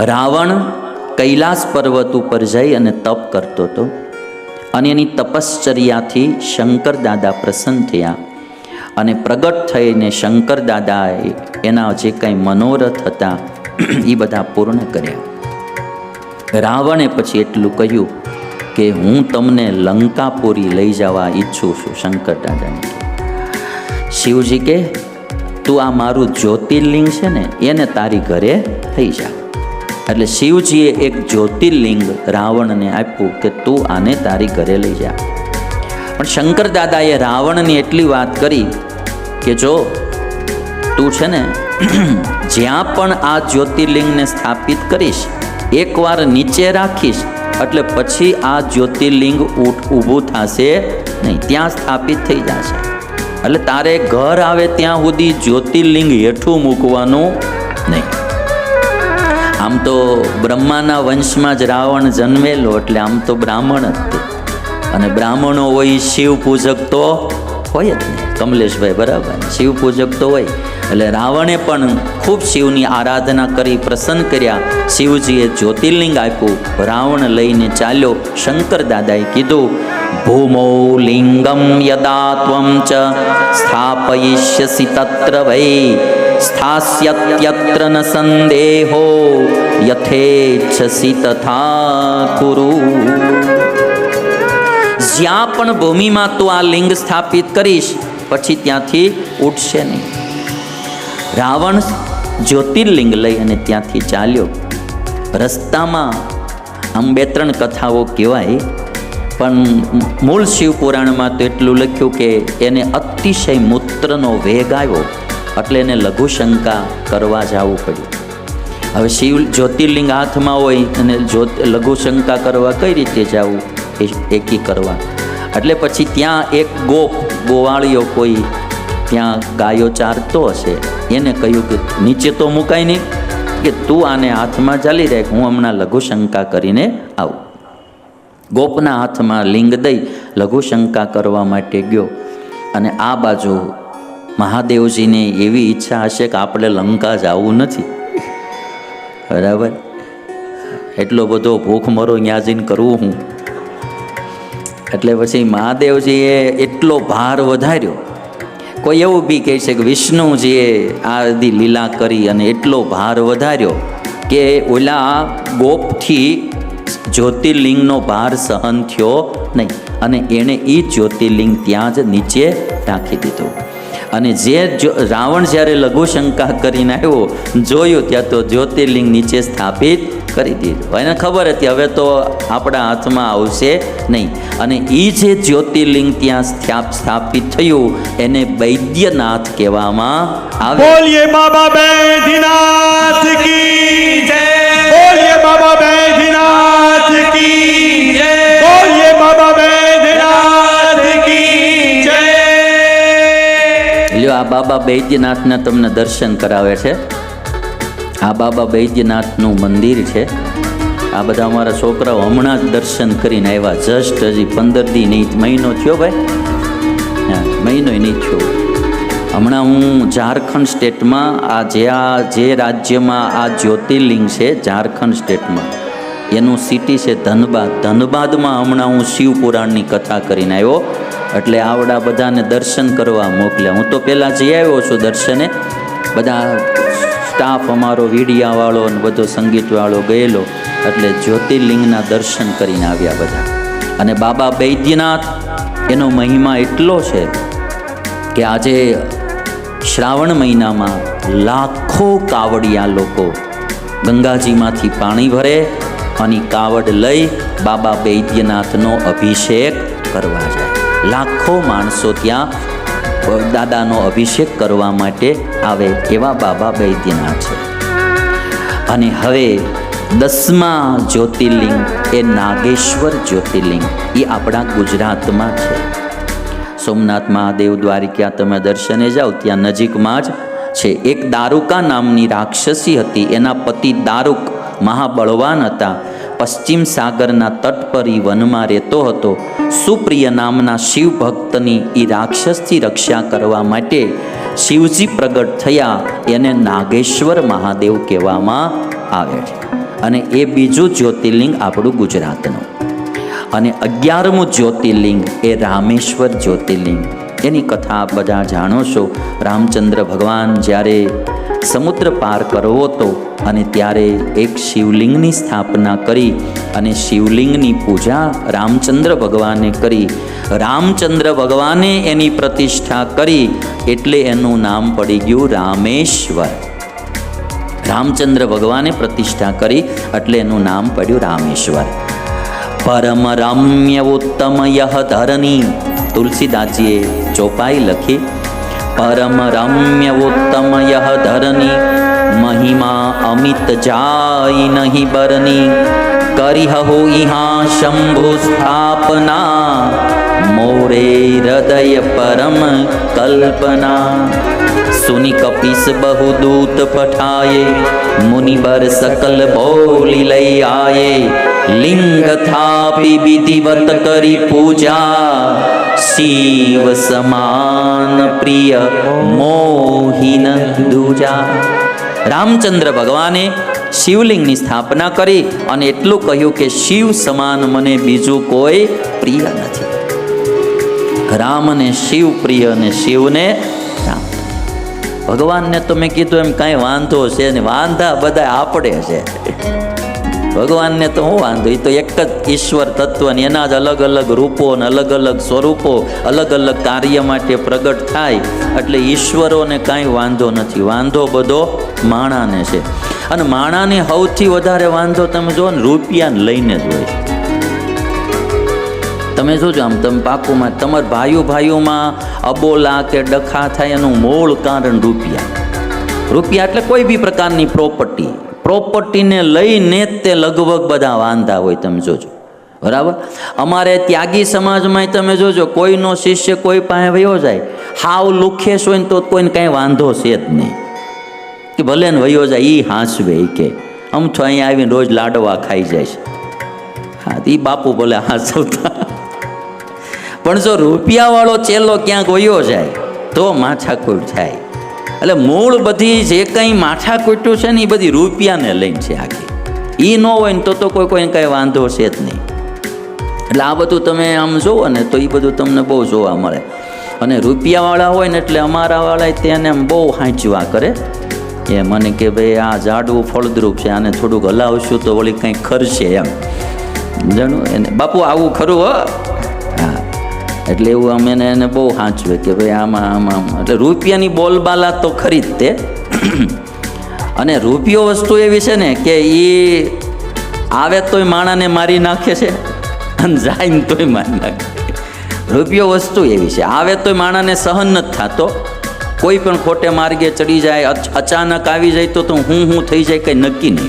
રાવણ કૈલાસ પર્વત ઉપર જઈ અને તપ કરતો હતો. અને એની તપશ્ચર્યાથી શંકર દાદા પ્રસન્ન થયા. અને પ્રગટ થઈને શંકર દાદાએ એના જે કંઈ મનોરથ હતા, એ બધા પૂર્ણ કર્યા. રાવણે પછી એટલું કહ્યું કે હું તમને લંકાપુરી લઈ જવા ઈચ્છું છું, શંકર દાદાને. શિવજી કે, તું આ મારું જ્યોતિર્લિંગ છે ને, એને તારી ઘરે થઈ જા. એટલે શિવજીએ એક જ્યોતિર્લિંગ રાવણને આપ્યું કે તું આને તારી ઘરે લઈ જા. પણ શંકર દાદાએ રાવણની એટલી વાત કરી કે જો તું છે ને જ્યાં પણ આ જ્યોતિર્લિંગને સ્થાપિત કરીશ, એકવાર નીચે રાખીશ, એટલે પછી આ જ્યોતિર્લિંગ ઊઠ ઊભું થશે નહીં, ત્યાં સ્થાપિત થઈ જશે. એટલે તારે ઘર આવે ત્યાં સુધી જ્યોતિર્લિંગ હેઠું મૂકવાનું નહીં. આમ તો બ્રહ્માના વંશમાં જ રાવણ જન્મેલો એટલે આમ તો બ્રાહ્મણ જ અને બ્રાહ્મણો હોય શિવ પૂજક તો હોય જ ને. કમલેશભાઈ બરાબર. શિવ પૂજક તો હોય. એટલે રાવણે પણ ખૂબ શિવની આરાધના કરી, પ્રસન્ન કર્યા. શિવજીએ જ્યોતિર્લિંગ આપ્યું. રાવણ લઈને ચાલ્યો. શંકર દાદાએ કીધું, ભૂમૌ લિંગમ યદા ત્વમ સ્થાપયિષ્યસી તત્ર વૈ. સ્થાસ્યત્યત્ર ન સંદેહો યથેચ્છસી તથા કુરુ જ્યાં પણ ભૂમિમાં તું આ લિંગ સ્થાપિત કરીશ પછી ત્યાંથી ઉઠશે નહીં રાવણ જ્યોતિર્લિંગ લઈ અને ત્યાંથી ચાલ્યો રસ્તામાં આમ બે ત્રણ કથાઓ કહેવાય પણ મૂળ શિવ પુરાણમાં તો એટલું લખ્યું કે એને અતિશય મૂત્રનો વેગ આવ્યો। એટલે એને લઘુશંકા કરવા જવું પડ્યું. હવે શિવ જ્યોતિર્લિંગ હાથમાં હોય અને જ્યોત લઘુશંકા કરવા કઈ રીતે જવું? એ એકી કરવા એટલે પછી ત્યાં એક ગોપ, ગોવાળીઓ કોઈ ત્યાં ગાયો ચારતો હશે. એને કહ્યું કે નીચે તો મુકાય નહીં, કે તું આને હાથમાં ચાલી રહે હું હમણાં લઘુશંકા કરીને આવું. ગોપના હાથમાં લિંગ દઈ લઘુશંકા કરવા માટે ગયો. અને આ બાજુ મહાદેવજીને એવી ઈચ્છા હશે કે આપણે લંકા જવું નથી. બરાબર? એટલો બધો ભૂખમરો ત્યાં જઈને કરવું હું. એટલે પછી મહાદેવજીએ એટલો ભાર વધાર્યો. કોઈ એવું બી કહે છે કે વિષ્ણુજીએ આ બધી લીલા કરી અને એટલો ભાર વધાર્યો કે ઓલા ગોપથી જ્યોતિર્લિંગનો ભાર સહન થયો નહીં. અને એણે એ જ્યોતિર્લિંગ ત્યાં જ નીચે રાખી દીધું. અને જે રાવણ જ્યારે લઘુશંકા કરીને આવ્યો, જોયું ત્યાં તો જ્યોતિર્લિંગ નીચે સ્થાપિત કરી દીધું. એને ખબર હતી? હવે તો આપણા હાથમાં આવશે નહીં. અને એ જે જ્યોતિર્લિંગ ત્યાં સ્થાપિત થયું, એને બૈદ્યનાથ કહેવામાં આવે. બાબા વૈદ્યનાથ કી જય! આ બાબા બૈદ્યનાથના તમને દર્શન કરાવે છે. આ બાબા બૈદ્યનાથનું મંદિર છે. આ બધા અમારા છોકરાઓ હમણાં જ દર્શન કરીને આવ્યા. જસ્ટ હજી પંદર દી નહીં મહિનો થયો ભાઈ. હા મહિનો નહીં થયો. હમણાં હું ઝારખંડ સ્ટેટમાં, આ જે આ, જે રાજ્યમાં આ જ્યોતિર્લિંગ છે, ઝારખંડ સ્ટેટમાં. એનું સિટી છે ધનબાદ. ધનબાદમાં હમણાં હું શિવ પુરાણની કથા કરીને આવ્યો. એટલે આવડા બધાને દર્શન કરવા મોકલ્યા. હું તો પહેલાં જઈ આવ્યો છું દર્શને, બધા સ્ટાફ અમારો, વીડિયાવાળો અને બધો સંગીતવાળો ગયેલો. એટલે જ્યોતિર્લિંગના દર્શન કરીને આવ્યા બધા. અને બાબા બૈદ્યનાથ, એનો મહિમા એટલો છે કે આજે શ્રાવણ મહિનામાં લાખો કાવડિયા લોકો ગંગાજીમાંથી પાણી ભરે અને કાવડ લઈ બાબા બૈદ્યનાથનો અભિષેક કરવા જાય. લાખો માણસો ત્યાં દાદાનો અભિષેક કરવા માટે આવે એવા બાબા વૈદ્યનાથ છે. અને હવે દસમા જ્યોતિર્લિંગ એ નાગેશ્વર જ્યોતિર્લિંગ એ આપણા ગુજરાતમાં છે. સોમનાથ મહાદેવ દ્વારિકા, તમે દર્શને જાઓ, ત્યાં નજીકમાં જ છે. એક દારૂકા નામની રાક્ષસી હતી, એના પતિ દારૂક મહાબળવાન હતા. પશ્ચિમ સાગરના તટ પર ઈ વનમાં રહેતો હતો. સુપ્રિય નામના શિવ ભક્તની એ રાક્ષસથી રક્ષા કરવા માટે શિવજી પ્રગટ થયા. એને નાગેશ્વર મહાદેવ કહેવામાં આવે છે. અને એ બીજું જ્યોતિર્લિંગ આપણું ગુજરાતનું. અને અગિયારમું જ્યોતિર્લિંગ એ રામેશ્વર જ્યોતિર્લિંગ. એની કથા બધા જાણો છો. રામચંદ્ર ભગવાન જ્યારે સમુદ્ર પાર કરવો હતો અને ત્યારે એક શિવલિંગની સ્થાપના કરી અને શિવલિંગની પૂજા રામચંદ્ર ભગવાને કરી. રામચંદ્ર ભગવાને એની પ્રતિષ્ઠા કરી એટલે એનું નામ પડી ગયું રામેશ્વર. રામચંદ્ર ભગવાને પ્રતિષ્ઠા કરી એટલે એનું નામ પડ્યું રામેશ્વર. પરમ રમ્ય ઉત્તમ યહ ધરની તુલસીદાસજીએ ચોપાઈ લખી પરમ રમ્ય ઉત્તમ યહ ધરની મહિમા અમિત જાય નહીં બરની કરી હો ઇહા શંભુ સ્થાપના મોરે હૃદય પરમ કલ્પના સુની કપિસ બહુ દૂત પઠાયે મુનિબર સકલ બોલી લઈ આયે શિવ સમાન પ્રિય મોહિન દુજા રામચંદ્ર ભગવાને શિવલિંગની સ્થાપના કરી અને એટલું કહ્યું કે શિવ સમાન મને બીજું કોઈ પ્રિય નથી। રામને શિવ પ્રિય અને શિવને રામ। ભગવાનને તો મેં કીધું એમ કાંઈ વાંધો છે ને, વાંધા બધા આપણે છે। ભગવાનને તો હું વાંધો એ તો એક જ ઈશ્વર તત્વ ને એના જ અલગ અલગ રૂપો ને અલગ અલગ સ્વરૂપો, અલગ અલગ કાર્ય માટે પ્રગટ થાય, એટલે ઈશ્વરોને કાંઈ વાંધો નથી. વાંધો બધો માણાને છે. અને માણાને સૌથી વધારે વાંધો તમે જુઓ ને, રૂપિયાને લઈને જ હોય. તમે જોજો આમ, તમે પાકુમાં, તમારા ભાઈઓ ભાઈઓમાં અબોલા કે ડખા થાય એનું મૂળ કારણ રૂપિયા. રૂપિયા એટલે કોઈ બી પ્રકારની પ્રોપર્ટી પ્રોપર્ટીને લઈને જ તે લગભગ બધા વાંધા હોય તમે જોજો. બરાબર? અમારે ત્યાગી સમાજમાં તમે જોજો, કોઈનો શિષ્ય કોઈ પાસે વયો જાય, હાવ લુખેશ હોય ને તો કોઈને કાંઈ વાંધો છે જ નહીં. કે ભલે ને વયો જાય એ હાંસવે એ કે, આમ તો અહીંયા આવીને રોજ લાડવા ખાઈ જાય છે. હા એ બાપુ ભલે હાંસવતા. પણ જો રૂપિયાવાળો ચેલો ક્યાંક વયો જાય, તો માથાકૂટ થાય. એટલે મૂળ બધી જે કંઈ માથાકૂટ્યું છે ને એ બધી રૂપિયાને લઈને છે આખી. એ ન હોય ને તો તો કોઈ કોઈને કાંઈ વાંધો છે જ નહીં. એટલે આ બધું તમે આમ જુઓ ને તો એ બધું તમને બહુ જોવા મળે. અને રૂપિયાવાળા હોય ને એટલે અમારાવાળા તેને બહુ હાંચવા કરે. એ મને કે ભાઈ આ ઝાડવું ફળદ્રુપ છે, આને થોડુંક હલાવશું તો વળી કંઈક ખરશે એમ. જાણું? એને બાપુ, આવું ખરું હા. એટલે એવું અમે એને બહુ સાચવે કે ભાઈ આમાં આમાં આમાં. એટલે રૂપિયાની બોલબાલા તો ખરી જ તે. અને રૂપિયો વસ્તુ એવી છે ને કે એ આવે તોય માણાને મારી નાખે છે અને જાય તોય મારી નાખે. રૂપિયો વસ્તુ એવી છે. આવે તોય માણાને સહન નથી થતો. કોઈ પણ ખોટે માર્ગે ચડી જાય અચાનક આવી જાય તો તો હું હું થઈ જાય કંઈ નક્કી નહીં.